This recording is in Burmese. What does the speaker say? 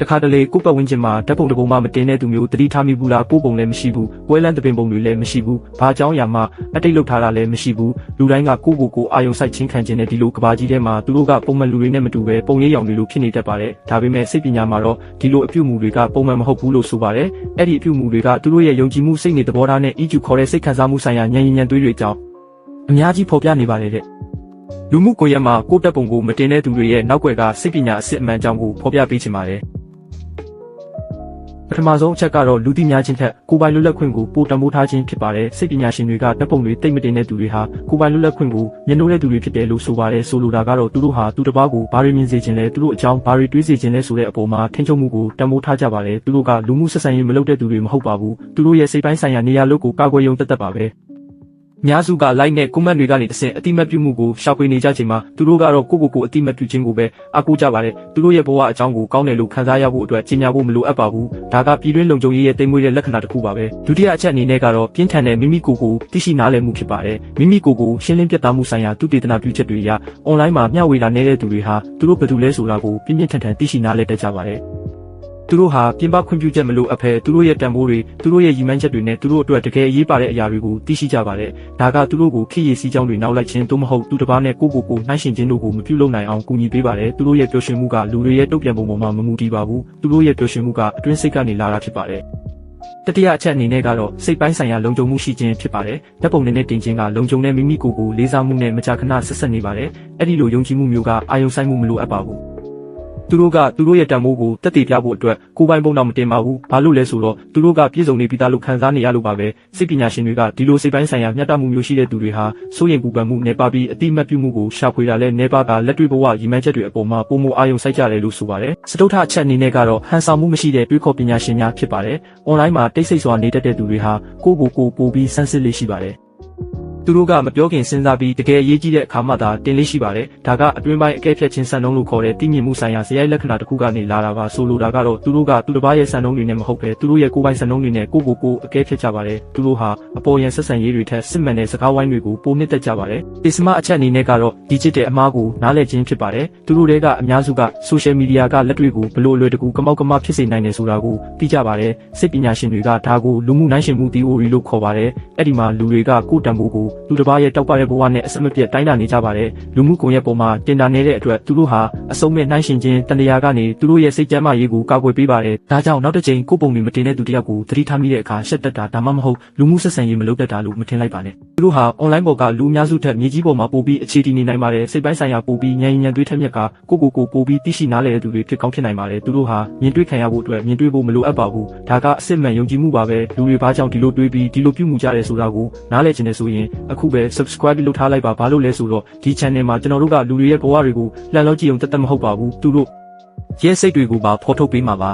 တခါတလေကိုယ့်ပတ်ဝန်းကျင်မှာဓာတ်ပုံတစ်ပုံမှမတင်တဲ့သူမျိုးတတိထားမိဘူးလားကိုယ့်ပုံလည်းမရှိဘူးပွဲလန်းတပင်ပုံတွေလည်းမရှိဘူးဘာကြောင့်ရမှအတိတ်လောက်ထားတာလည်းမရှိဘူးလူတိုင်းကကိုယ့်ကိုယ်ကိုအာယုံစိုက်ချင်းခံခြင်းနဲ့ဒီလိုကဘာကြီးထဲမှာသူတို့ကပုံမှန်လူတွေနဲ့မတူပဲပုံရိပ်ရောင်တွေလိုဖြစ်နေတတ်ပါတယ်ဒါပေမဲ့စိတ်ပညာမှာတော့ဒီလိုအပြုအမူတွေကပုံမှန်မဟုတ်ဘူးလို့ဆိုပါတယ်အဲ့ဒီအပြုအမူတွေကသူတို့ရဲ့ယုံကြည်မှုစိတ်နေသဘောထားနဲ့ EQ ခေါ်တဲ့စိတ်ခံစားမှုဆိုင်ရာဉာဏ်ရည်ဉာဏ်သွေးတွေအကြောင်းအများကြီးဖော်ပြနေပါတယ်တဲ့လူမှုကွန်ရက်မှာကိုယ့်တက်ပုံကိုမတင်တဲ့သူတွေရဲ့နောက်ွယ်ကစိတ်ပညာအစစ်အမှန်အကြောင်းကိုဖော်ပြပေးချင်ပါတယ်။ ပထမဆုံးအချက်ကတော့လူသိများခြင်းထက်ကိုယ်ပိုင်လွတ်လပ်ခွင့်ကိုပိုတံမိုးထားခြင်းဖြစ်ပါတယ်။စိတ်ပညာရှင်တွေကတက်ပုံတွေတိတ်မတင်တဲ့သူတွေဟာကိုယ်ပိုင်လွတ်လပ်ခွင့်ကိုမျက်နှိုးတဲ့သူတွေဖြစ်တယ်လို့ဆိုပါတယ်။ဆိုလိုတာကတော့သူတို့ဟာသူတစ်ပါးကိုဘာတွေမြင်စေခြင်းလဲသူတို့အကြောင်းဘာတွေတွေးစေခြင်းလဲဆိုတဲ့အပေါ်မှာထင်ချုံမှုကိုတံမိုးထားကြပါတယ်။သူတို့ကလူမှုဆက်ဆံရေးမလုပ်တဲ့သူတွေမဟုတ်ပါဘူး။သူတို့ရဲ့စိတ်ပိုင်းဆိုင်ရာနေရာလို့ကိုကာကွယ်ယုံသက်သက်ပါပဲ။အ များစုက like နဲ့ comment တွေကနေတစ်ဆင့်အတိမတ်ပြုမှုကိုရှာဖွေနေကြချိန်မှာသူတို့ကတော့ကိုယ့်ကိုယ်ကိုအတိမတ်ပြုခြင်းကိုပဲအားကိုးကြပါတယ်သူတို့ရဲ့ဘဝအကြောင်းကိုကောင်းတယ်လို့ခံစားရဖို့အတွက်ကြီးညာဖို့မလိုအပ်ပါဘူးဒါကပြည်တွင်းလုံခြုံရေးရဲ့တိမ်မွေးတဲ့လက္ခဏာတစ်ခုပါပဲဒုတိယအချက်အနေနဲ့ကတော့ပြင်းထန်တဲ့မိမိကိုယ်ကိုသိရှိနားလည်မှုဖြစ်ပါတယ်မိမိကိုယ်ကိုရှင်းလင်းပြသမှုဆိုင်ရာသူတည်တနာပြုချက်တွေအရ online မှာမျှဝေတာနေတဲ့သူတွေဟာသူတို့ဘယ်သူလဲဆိုတာကိုပြင်းပြင်းထန်ထန်သိရှိနားလည်တတ်ကြပါတယ် သူတို့ဟာပြင်ပခွင့်ပြုချက်မလို့အဖဲသူတို့ရဲ့တန်ဖိုးတွေသူတို့ရဲ့ရည်မှန်းချက်တွေနဲ့သူတို့အတွက်တကယ်အရေးပါတဲ့အရာတွေကိုသိရှိကြပါတယ်။ဒါကသူတို့ကိုခေရည်စည်းကြောင်းတွေနောက်လိုက်ခြင်းသို့မဟုတ်သူတစ်ပါးနဲ့ကိုယ့်ကိုယ်ကိုနှိုင်းယှဉ်ခြင်းတို့ကိုမပြုလုပ်နိုင်အောင်ကူညီပေးပါတယ်။သူတို့ရဲ့ပျော်ရွှင်မှုကလူတွေရဲ့တုံ့ပြန်ပုံပေါ်မှာမမူတည်ပါဘူး။သူတို့ရဲ့ပျော်ရွှင်မှုကအတွင်းစိတ်ကနေလာတာဖြစ်ပါတယ်။တတိယအချက်အနေနဲ့ကတော့စိတ်ပိုင်းဆိုင်ရာလုံခြုံမှုရှိခြင်းဖြစ်ပါတယ်။ဓာတ်ပုံနဲ့တင်ခြင်းကလုံခြုံတဲ့မိမိကိုယ်ကိုလေးစားမှုနဲ့မကြာခဏဆက်ဆက်နေပါတယ်။အဲ့ဒီလိုယုံကြည်မှုမျိုးကအာယုံဆိုင်မှုမလိုအပ်ပါဘူး။ သူတို့ကသူတို့ရဲ့တန်ဖိုးကိုတက်တည်ပြဖို့အတွက်ကိုယ်ပိုင်ပုံတော့မတင်ပါဘူး။ဘာလို့လဲဆိုတော့သူတို့ကပြည့်စုံနေပြီးသားလို့ခံစားနေရလို့ပါပဲ။စိတ်ပညာရှင်တွေကဒီလိုစိတ်ပိုင်းဆိုင်ရာမျှတမှုမျိုးရှိတဲ့သူတွေဟာစိုးရိမ်ပူပန်မှုနဲ့ပါပြီးအတိမတ်ပြုမှုကိုရှာဖွေတာလဲနေပါကလက်တွေ့ဘဝရည်မှန်းချက်တွေအပေါ်မှာပုံမအာယုံစိုက်ကြတယ်လို့ဆိုပါတယ်။စတုထအချက်အနေနဲ့ကတော့ဟန်ဆောင်မှုမရှိတဲ့တွေးခေါ်ပညာရှင်များဖြစ်ပါတယ်။ online မှာတိတ်ဆိတ်စွာနေတတ်တဲ့သူတွေဟာကိုယ့်ကိုယ်ကိုပိုပြီးစမ်းစစ်လေးရှိပါတယ်။ သူတို့ကမပြောခင်စဉ်းစားပြီးတကယ်အရေးကြီးတဲ့အခါမှသာတင်လေးရှိပါတယ်။ဒါကအတွင်းပိုင်းအကဲဖြတ်ခြင်းစံနှုန်းလို့ခေါ်တဲ့တည်မြင့်မှုဆိုင်ရာဇယိုက်လက္ခဏာတစ်ခုကနေလာတာပါဆိုလိုတာကတော့သူတို့ကသူတစ်ပါးရဲ့စံနှုန်းတွေနဲ့မဟုတ်ပဲသူတို့ရဲ့ကိုယ်ပိုင်စံနှုန်းတွေနဲ့ကိုယ့်ကိုယ်ကိုအကဲဖြတ်ကြပါတယ်။သူတို့ဟာအပေါ်ယံဆက်ဆံရေးတွေထက်စစ်မှန်တဲ့စကားဝိုင်းတွေကိုပိုနှစ်သက်ကြပါတယ်။ဒီစမအချက်အနေနဲ့ကတော့ဒီချစ်တဲ့အမားကိုနားလည်ခြင်းဖြစ်ပါတယ်။သူတို့တွေကအများစုက social media ကလက်တွေကိုဘလို့အလွယ်တကူကမောက်ကမဖြစ်စေနိုင်တယ်ဆိုတာကိုသိကြပါတယ်။စိတ်ပညာရှင်တွေကဒါကိုလူမှုနိုင်ရှင်မှု theory လို့ခေါ်ပါတယ်။အဲ့ဒီမှာလူတွေကကိုယ်တံပိုးကိုလူတစ်ပါးရဲ့တောက်ပတဲ့ဘဝနဲ့အစမပြတ်တိုင်းတာနေကြပါတယ်လူမှုကွန်ရက်ပေါ်မှာတင်တာနေတဲ့အတွက်သူတို့ဟာအစုံမဲ့နှိုင်းရှင်ခြင်းတန်တရားကနေသူတို့ရဲ့စိတ်ကြမ်းမာရေးကိုကာကွယ်ပေးပါတယ်ဒါကြောင့်နောက်တစ်ချိန်ကိုယ့်ပုံတွေမတင်တဲ့သူတယောက်ကိုသတိထားမိတဲ့အခါရှက်တက်တာဒါမှမဟုတ်လူမှုဆက်ဆံရေးမလုပ်တတ်တာလို့မထင်လိုက်ပါနဲ့သူတို့ဟာ online ပေါ်ကလူအများစုထက်မြေကြီးပေါ်မှာပိုပြီးအခြေတည်နေနိုင်ပါတယ်စိတ်ပိုင်းဆိုင်ရာပိုပြီးဉာဏ်ဉာဏ်တွေးထက်မြက်ကကိုယ့်ကိုယ်ကိုပိုပြီးသိရှိနားလည်တဲ့သူတွေဖြစ်ကောင်းဖြစ်နိုင်ပါတယ်သူတို့ဟာမြင်တွေ့ခံရဖို့အတွက်မြင်တွေ့ဖို့မလိုအပ်ပါဘူးဒါကအစ်စ်မှန်ယုံကြည်မှုပါပဲလူတွေဘာကြောင့်ဒီလိုတွေးပြီးဒီလိုပြုမှုကြတယ်ဆိုတာကိုနားလည်ခြင်းနဲ့ဆိုရင်အခုပဲ subscribe လုပ်ထားလိုက်ပါဘာလို့လဲဆိုတော့ဒီ channel မှာကျွန်တော်တို့ကလူတွေရဲ့ဘဝတွေကိုလှန်လို့ကြည့်အောင်တက်တက်မဟုတ်ပါဘူးသူတို့ရဲစိတ်တွေကိုပါဖော်ထုတ်ပေးမှာပါ